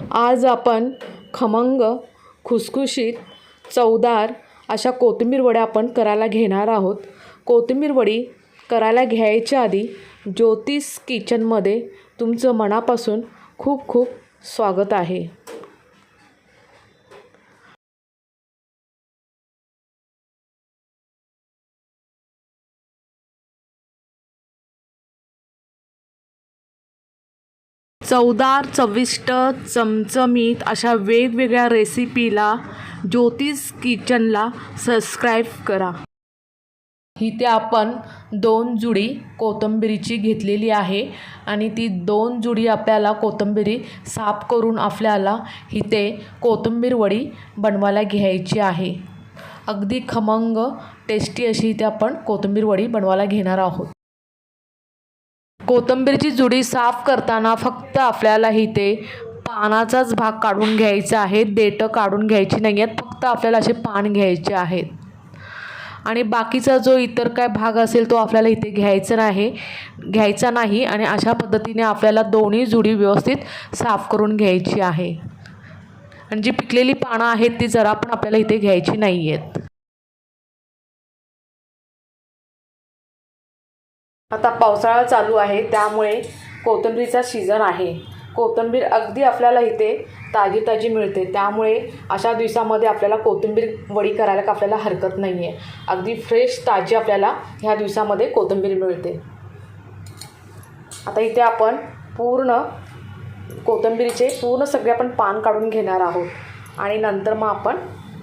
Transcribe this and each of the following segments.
आज आपण खमंग खुसखुशीत चवदार अशा कोथिंबीर वड्या आपण करायला घेणार आहोत. कोथिंबीर वडी करायला घ्यायच्या आधी ज्योतिष किचनमध्ये तुमचं मनापासून खूप खूप स्वागत आहे. चवदार चविष्ट चमचमीत अशा वेगवेगळ्या रेसिपीला ज्योतिष किचनला सबस्क्राईब करा. इथे आपण दोन जुडी कोथंबिरीची घेतलेली आहे आणि ती दोन जुडी आपल्याला कोथंबिरी साफ करून आपल्याला इथे कोथंबीर वडी बनवायला घ्यायची आहे. अगदी खमंग टेस्टी अशी इथे आपण कोथंबीर वडी बनवायला घेणार आहोत. कोथंबीरची जुडी साफ करताना फक्त आपल्याला इथे पानाचाच भाग काढून घ्यायचा आहे. देठं काढून घ्यायची नाही आहेत फक्त आपल्याला असे पान घ्यायचे आहेत. आणि बाकीचा जो इतर काय भाग असेल तो आपल्याला इथे घ्यायचा नाही घ्यायचा नाही आणि अशा पद्धतीने आपल्याला दोन्ही जुडी व्यवस्थित साफ करून घ्यायची आहे. आणि जी पिकलेली पानं आहेत ती जरा पण आपल्याला इथे घ्यायची नाही आहेत आता पावसाळा चालू आहे त्यामुळे कोथिंबीरीचा सीझन आहे. कोथिंबीर अगदी आपल्याला इथे ताजी ताजी मिळते. त्यामुळे अशा दिवसामध्ये आपल्याला कोथिंबीर वडी करायला का आपल्याला हरकत नाही आहे अगदी फ्रेश ताजी आपल्याला ह्या दिवसामध्ये कोथिंबीर मिळते. आता इथे आपण पूर्ण कोथिंबीरीचे पूर्ण सगळे आपण पान काढून घेणार आहोत. आणि नंतर मग आपण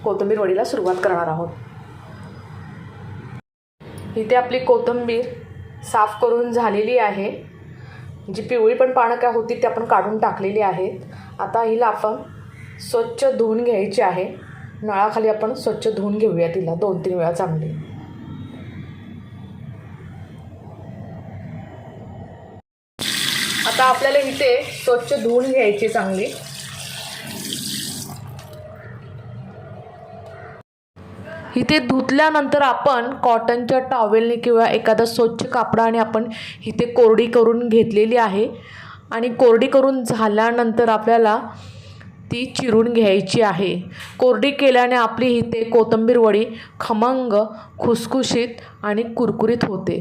कोथिंबीर वडीला सुरुवात करणार आहोत. इथे आपली कोथिंबीर साफ करून झालेली आहे. जी पिवळी पण पानं काय होती ती आपण काढून टाकलेली आहेत. आता हिला आपण स्वच्छ धुवून घ्यायची आहे. नळाखाली आपण स्वच्छ धुवून घेऊया तिला दोन तीन वेळा चांगली. आता आपल्याला इथे स्वच्छ धुवून घ्यायची चांगली. इथे धुतल्यानंतर आपण कॉटनच्या टॉवेलने किंवा एखादा स्वच्छ कापडाने आपण इथे कोरडी करून घेतलेली आहे. आणि कोरडी करून झाल्यानंतर आपल्याला ती चिरून घ्यायची आहे. कोरडी केल्याने आपली इथे कोथंबीर वडी खमंग खुसखुशीत आणि कुरकुरीत होते.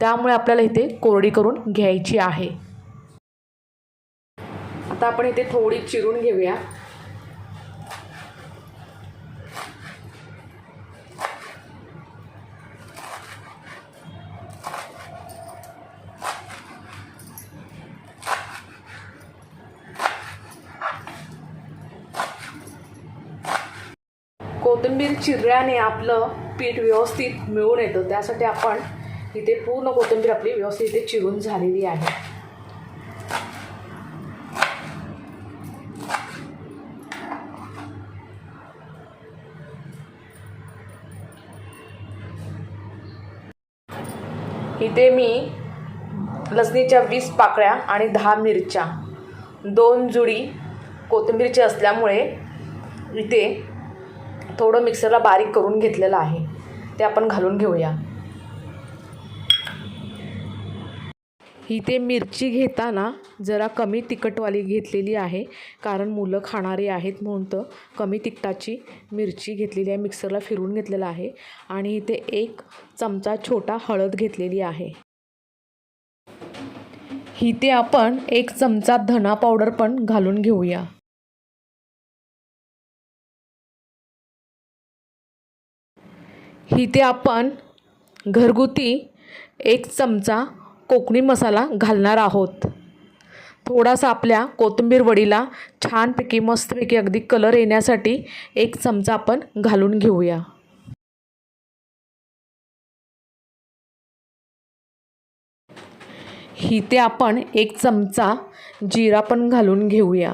त्यामुळे आपल्याला इथे कोरडी करून घ्यायची आहे. आता आपण इथे थोडी चिरून घेऊया. कोथिंबीर चिरल्याने आपलं पीठ व्यवस्थित मिळून येतं. त्यासाठी आपण इथे पूर्ण कोथिंबीर आपली व्यवस्थित इथे चिरून झालेली आहे. इथे मी लसणीच्या वीस पाकळ्या आणि दहा मिरच्या दोन जुडी कोथिंबीरची असल्यामुळे इथे थोडं मिक्सरला बारीक करून घेतलेलं आहे. ते आपण घालून घेऊया. इथे मिरची घेताना जरा कमी तिखटवाली घेतलेली आहे. कारण मुलं खाणारी आहेत म्हणून तर कमी तिखटाची मिरची घेतलेली आहे. मिक्सरला फिरून घेतलेलं आहे. आणि इथे एक चमचा छोटा हळद घेतलेली आहे. इथे आपण एक चमचा धना पावडर पण घालून घेऊया. इथे आपण घरगुती एक चमचा कोकणी मसाला घालणार आहोत. थोडासा आपल्या कोथिंबीर वडीला छानपैकी मस्तपैकी अगदी कलर येण्यासाठी एक चमचा आपण घालून घेऊया. इथे आपण एक चमचा जिरा पण घालून घेऊया.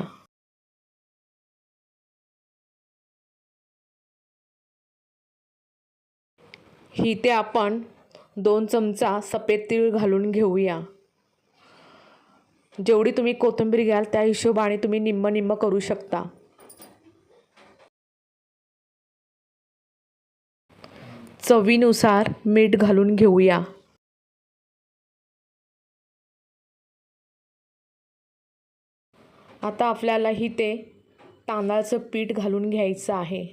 ही ते आपण दोन चमचा सफेद तीळ घालून घेऊया. जेवढी तुम्ही कोथिंबीर घ्याल त्या हिशोबाने तुम्ही निम्म निम्म करू शकता. चवीनुसार मीठ घालून घेऊया. आता आपल्याला ते तांदळाचं पीठ घालून घ्यायचं आहे.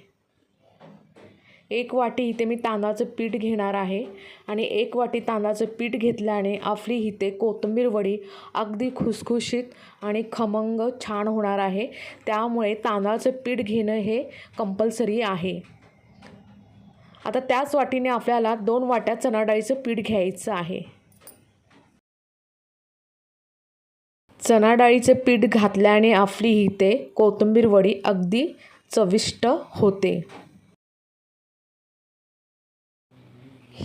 एक वाटी इथे मी तांदळाचं पीठ घेणार आहे आणि एक वाटी तांदळाचं पीठ घेतल्याने आपली इथे कोथिंबीर वडी अगदी खुसखुशीत आणि खमंग छान होणार आहे. त्यामुळे तांदळाचं पीठ घेणं हे कंपल्सरी आहे. आता त्याच वाटीने आपल्याला दोन वाट्या चणा डाळीचं पीठ घ्यायचं आहे. चणा डाळीचे पीठ घातल्याने आपली इथे कोथिंबीर वडी अगदी चविष्ट होते.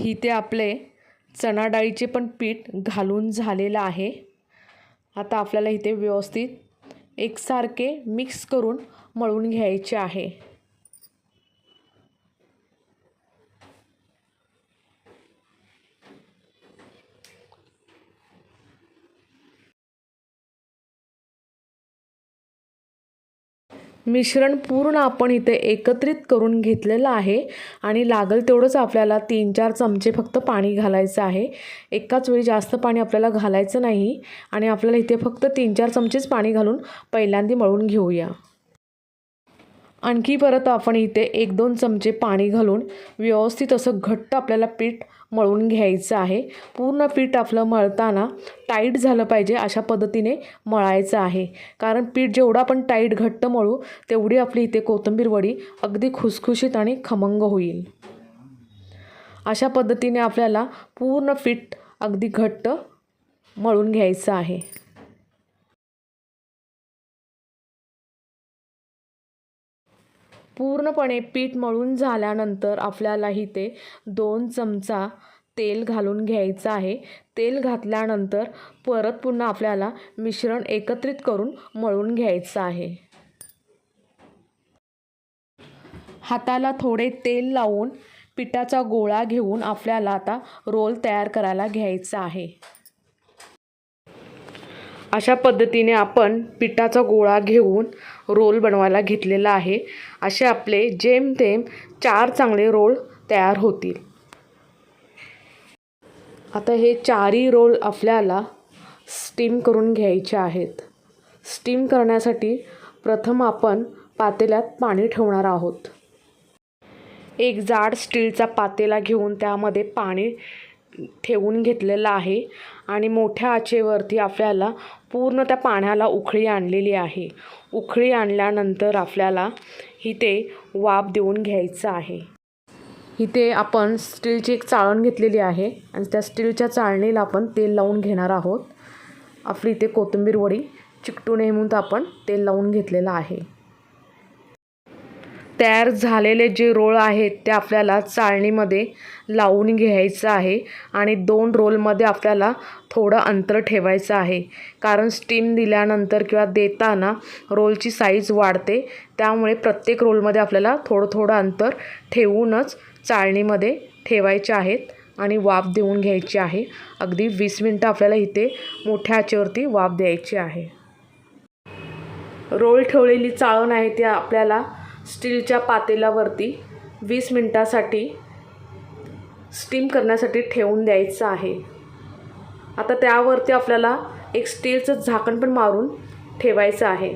इथे आपले चणा डाळीचे पण पीठ घालून झालेलं आहे. आता आपल्याला इथे व्यवस्थित एकसारखे मिक्स करून मळून घ्यायचे आहे. मिश्रण पूर्ण आपण इथे एकत्रित करून घेतलेलं आहे. आणि लागल तेवढंच आपल्याला तीन चार चमचे फक्त पाणी घालायचं आहे. एकाच वेळी जास्त पाणी आपल्याला घालायचं नाही. आणि आपल्याला इथे फक्त तीन चार चमचेच पाणी घालून पहिल्यांदा मळून घेऊया. आणखी परत आपण इथे एक दोन चमचे पाणी घालून व्यवस्थित असं घट्ट आपल्याला पीठ मळून घ्यायचं आहे. पूर्ण पीठ आपलं मळताना टाईट झालं पाहिजे अशा पद्धतीने मळायचं आहे. कारण पीठ जेवढं आपण टाईट घट्ट मळू तेवढी आपली इथे कोथिंबीर वडी अगदी खुसखुशीत आणि खमंग होईल. अशा पद्धतीने आपल्याला पूर्ण पीठ अगदी घट्ट मळून घ्यायचं आहे. पूर्णपणे पीठ मळून झाल्यानंतर आपल्यालाही ते दोन चमचा तेल घालून घ्यायचं आहे. तेल घातल्यानंतर परत पुन्हा आपल्याला मिश्रण एकत्रित करून मळून घ्यायचं आहे. हाताला थोडे तेल लावून पिठाचा गोळा घेऊन आपल्याला आता रोल तयार करायला घ्यायचा आहे. अशा पद्धतीने आपण पिठाचा गोळा घेऊन रोल बनवायला घेतलेला आहे. असे आपले जेमतेम चार चांगले रोल तयार होतील. आता हे चारही रोल आपल्याला स्टीम करून घ्यायचे आहेत. स्टीम करण्यासाठी प्रथम आपण पातेल्यात पाणी ठेवणार आहोत. एक जाड स्टीलचा पातेला घेऊन त्यामध्ये पाणी ठेवून घेतलेलं आहे आणि मोठ्या आचेवरती आपल्याला पूर्ण त्या पाण्याला उकळी आणलेली आहे. उकळी आणल्यानंतर आपल्याला इथे वाफ देऊन घ्यायचं आहे. इथे आपण स्टीलची एक चाळण घेतलेली आहे आणि त्या स्टीलच्या चाळणीला आपण तेल लावून घेणार आहोत. आपली इथे कोथिंबीर वडी चिकटू नेमून आपण तेल लावून घेतलेलं आहे. तयार झालेले जे रोळ आहेत ते आपल्याला चाळणीमध्ये लावून घ्यायचं आहे आणि दोन रोलमध्ये आपल्याला थोडं अंतर ठेवायचं आहे. कारण स्टीम दिल्यानंतर किंवा देताना रोलची साईज वाढते त्यामुळे प्रत्येक रोलमध्ये आपल्याला थोडं थोडं अंतर ठेवूनच चाळणीमध्ये ठेवायचे आहेत आणि वाफ देऊन घ्यायची आहे. अगदी वीस मिनटं आपल्याला इथे मोठ्या आचेवरती वाफ द्यायची आहे. रोल ठेवलेली चाळण आहे ती आपल्याला स्टीलच्या पातेल्यावरती वीस मिनटासाठी स्टीम करण्यासाठी ठेवून द्यायचं आहे. आता त्यावरती आपल्याला एक स्टीलचं झाकण पण मारून ठेवायचं आहे.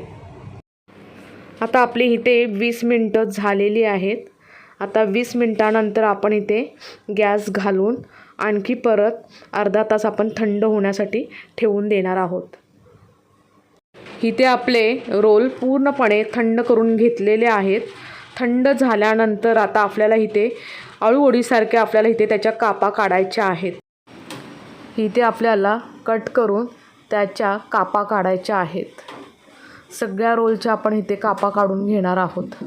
आता आपली इथे वीस मिनटं झालेली आहेत. आता वीस मिनटानंतर आपण इथे गॅस घालून आणखी परत अर्धा तास आपण थंड होण्यासाठी ठेवून देणार आहोत. इथे आपले रोल पूर्णपणे थंड करून घेतलेले आहेत. थंड झाल्यानंतर आता आपल्याला इथे अळूवडीसारखे आपल्याला इथे त्याच्या कापा काढायच्या आहेत. इथे आपल्याला कट करून त्याच्या कापा काढायच्या आहेत. सगळ्या रोलच्या आपण इथे कापा काढून घेणार आहोत.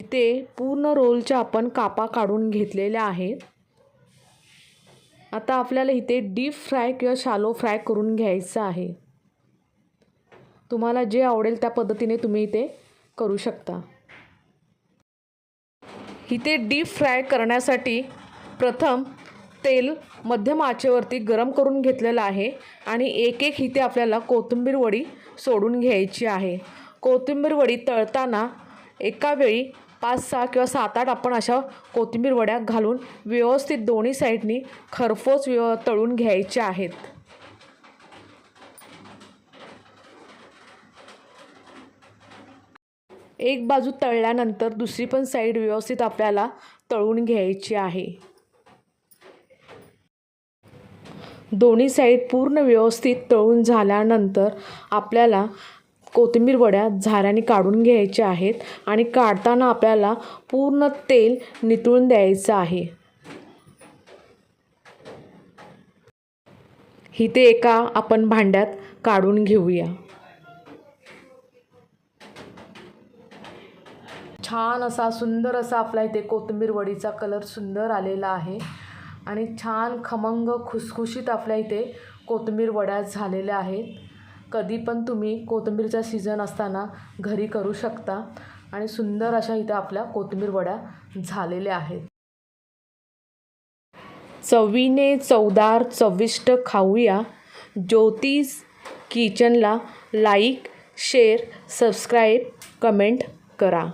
इथे पूर्ण रोलच्या आपण कापा काढून घेतलेल्या आहेत. आता आपल्याला इथे डीप फ्राय किंवा शालो फ्राय करून घ्यायचं आहे. तुम्हाला जे आवडेल त्या पद्धतीने तुम्ही इथे करू शकता. इथे डीप फ्राय करण्यासाठी प्रथम तेल मध्यम आचेवरती गरम करून घेतलेलं आहे आणि एक एक इथे आपल्याला कोथिंबीर वडी सोडून घ्यायची आहे. कोथिंबीर वडी तळताना एका वेळी पाच सहा किंवा सात आठ आपण अशा कोथिंबीर वड्या घालून व्यवस्थित दोन्ही साईडनी खरफोस व्यव तळून घ्यायचे आहेत. एक बाजू तळल्यानंतर दुसरी पण साईड व्यवस्थित आपल्याला तळून घ्यायची आहे. दोन्ही साईड पूर्ण व्यवस्थित तळून झाल्यानंतर आपल्याला कोथिंबीर वड्या झाऱ्याने काढून घ्यायच्या आहेत आणि काढताना आपल्याला पूर्ण तेल नितळून द्यायचं आहे. ही ते एका आपण भांड्यात काढून घेऊया. छान असा सुंदर असा आपला इथे कोथिंबीर वडीचा कलर सुंदर आलेला आहे. आणि छान खमंग खुसखुशीत आपल्या इथे कोथिंबीर वड्या झालेल्या आहेत. कधी पण तुम्ही कोथिंबीरचा सीझन असताना घरी करू शकता. आणि सुंदर अशा इथं आपल्या कोथिंबीर वड्या झालेल्या आहेत. चवीने चवदार चविष्ट खाऊया. ज्योतिष किचनला लाईक शेअर सबस्क्राईब कमेंट करा.